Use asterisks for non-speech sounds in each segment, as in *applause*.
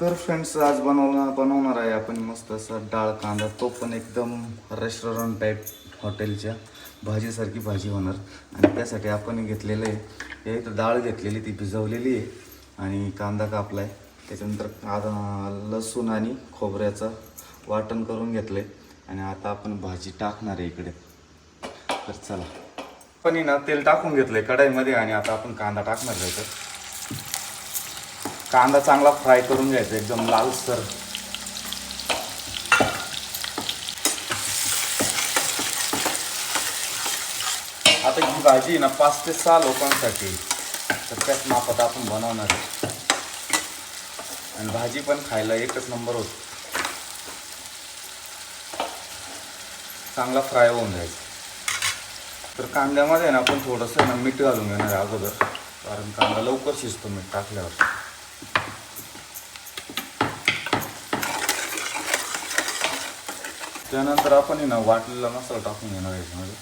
तर फ्रेंड्स आज बनवणार बनवणार आहे आपण मस्त असा डाळ कांदा. तो पण एकदम रेस्टॉरंट टाईप हॉटेलच्या भाजीसारखी भाजी होणार. आणि त्यासाठी आपण घेतलेलं आहे. हे डाळ घेतलेली ती भिजवलेली आहे. आणि कांदा कापला आहे त्याच्यानंतर कांदा लसूण आणि खोबऱ्याचं वाटण करून घेतलं आहे आणि आता आपण भाजी टाकणार आहे इकडे. तर चला. पण ना तेल टाकून घेतलं आहे कढाईमध्ये. आणि आता आपण कांदा टाकणार आहे तर कांदा चांगला फ्राय करून घ्यायचा एकदम लालसर आता ही भाजी आहे ना पाच ते सहा लोकांसाठी. तर त्याच मापात आपण बनवणार आहे. आणि भाजी पण खायला एकच नंबर होत. चांगला फ्राय होऊन जायचा. तर कांद्यामध्ये ना आपण थोडंसं ना मीठ घालून घेणार आहे अगोदर. कारण कांदा लवकर शिजतो मीठ टाकल्यावर. त्यानंतर आपण आहे ना वाटलेला मसाला टाकून घेणार आहे याच्यामध्ये.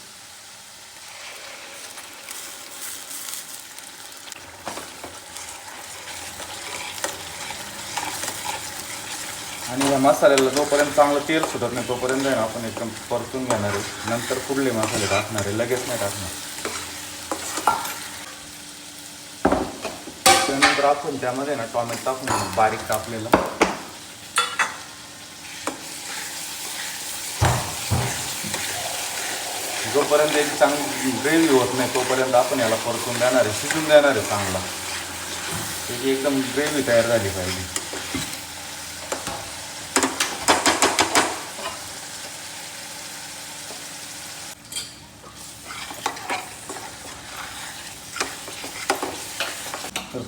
आणि या मसाल्याला जोपर्यंत चांगलं तेल सुटत नाही तोपर्यंत ना आपण एकदम परतून घेणार आहे. नंतर पुढले मसाले टाकणार आहे. लगेच नाही टाकणार. टाकून आपण त्यामध्ये ना टॉमॅटो टाकून बारीक कापलेलं. जोपर्यंत याची चांगली ग्रेव्ही होत नाही तोपर्यंत आपण याला परतून देणार आहे शिजून देणार आहे चांगला. त्याची एकदम ग्रेव्ही तयार झाली पाहिजे.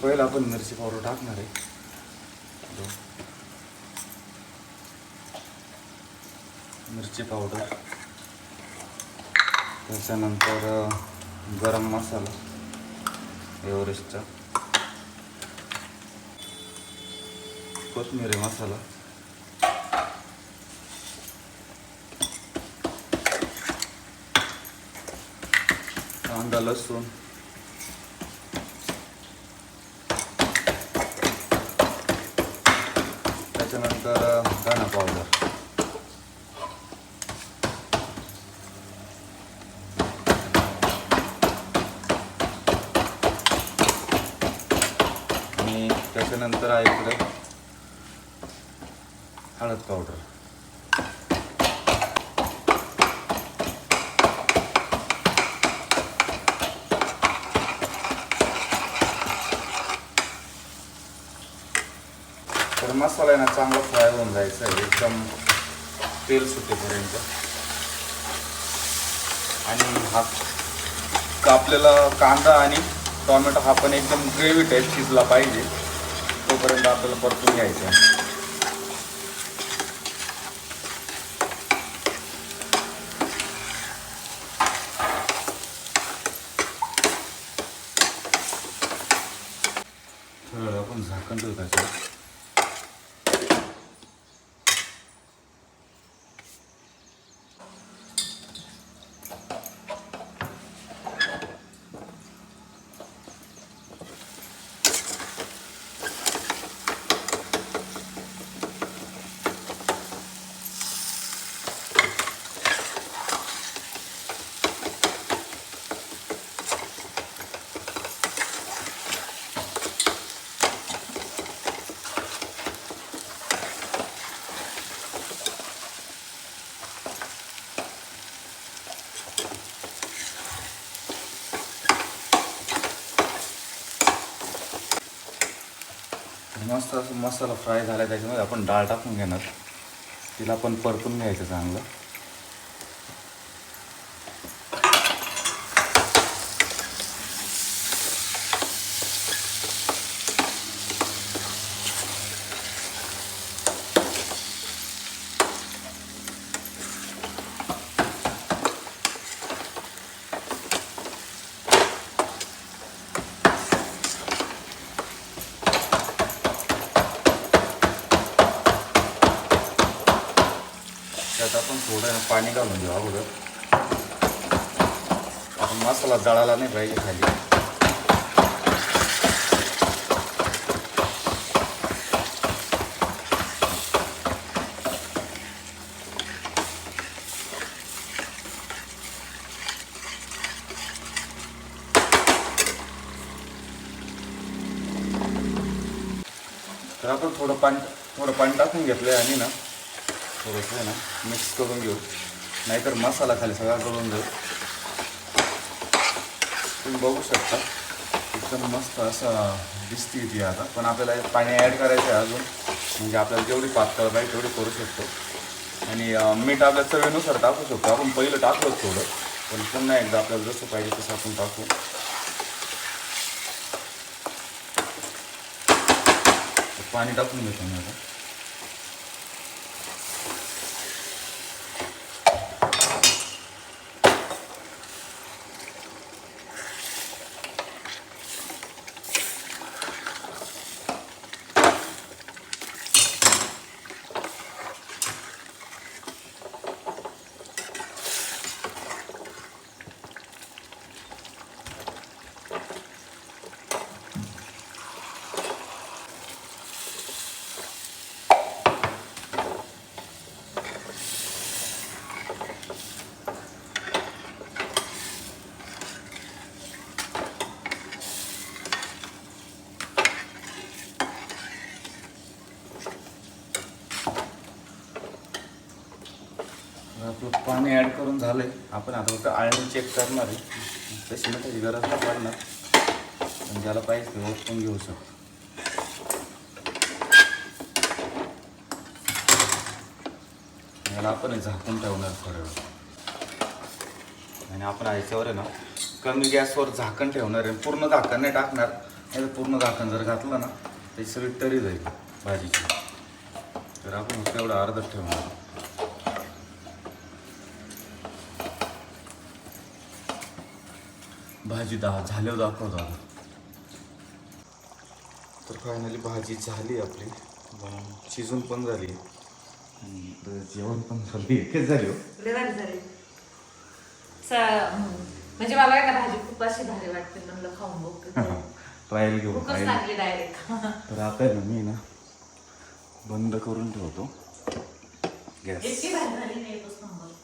पहिला आपण मिरची पावडर टाकणार आहे. मिरची पावडर. त्याच्यानंतर गरम मसाला एव्हरेस्टचा. कोथिंबीर मसाला. कांदा लसूण. त्याच्यानंतर पावडर आणि त्याच्यानंतर आहे इकडे हळद पावडर तर मसाला ना चांगला फ्राय होऊन जायचा आहे. एकदम तेल सुटेपर्यंत. आणि हा कापलेला कांदा आणि टोमॅटो हा पण एकदम ग्रेव्ही टाईप शिजला पाहिजे. तोपर्यंत आपल्याला परतून घ्यायचं मस्त असं मसाला फ्राय झाला त्याच्यामध्ये आपण डाळ टाकून घेणार. तिला पण परतून घ्यायचं चांगलं. त्यात आपण थोडं पाणी घालून घेऊ अगोदर. आपण मसाला जाळाला नाही पाहिजे खाली. तर आपण थोडं पाणी थोडं पाणी टाकून घेतलं आहे आणि ना थोडंसं आहे ना मिक्स करून घेऊ. नाहीतर मसाला खाली सगळा करून घेऊ तुम्ही बघू शकता एकदम मस्त असं दिसते ती आता. पण आपल्याला पाणी ॲड करायचं आहे अजून. म्हणजे आपल्याला जेवढी पातळ पाहिजे तेवढी करू शकतो. आणि मीठ आपल्या चवीनुसार टाकू शकतो. आपण पहिलं टाकलोच थोडं. पण पुन्हा एकदा आपल्याला जसं पाहिजे तसं आपण टाकू. पाणी टाकून घेतो मी आता. आपलं पाणी ॲड करून झालं आहे आपण आता फक्त आळणी चेक करणार आहे. तशी ना त्याची गरज नाही पडणार. पण ज्याला पाहिजे ते ओतून घेऊ शकतो. याला आपण झाकून ठेवणार थोड्या वेळ आणि आपण याच्यावर आहे ना कमी गॅसवर झाकण ठेवणार आहे. पूर्ण झाकण नाही टाकणार. नाही तर पूर्ण झाकण जर घातलं ना त्याची सगळी तरी जाईल भाजीची. तर आपण फक्त एवढं अर्धच ठेवणार. भाजी दहा झाल्यावर दाखवतो आता. तर फायनली भाजी झाली आपली. शिजून पण झाली. जेवण पण झाली एकच झाली हो. लय भारी झाली. सा- हम्म. म्हणजे मला आहे ना भाजी खूप अशी भारी वाटते म्हणलं खाऊन बघते. *laughs* ट्रायल घेऊ भूकच ट्रायल लागली डायरेक्ट *laughs* तर आता आहे ना मी ना बंद करून ठेवतो. गॅस इतकी भारी झाली नाही नंबर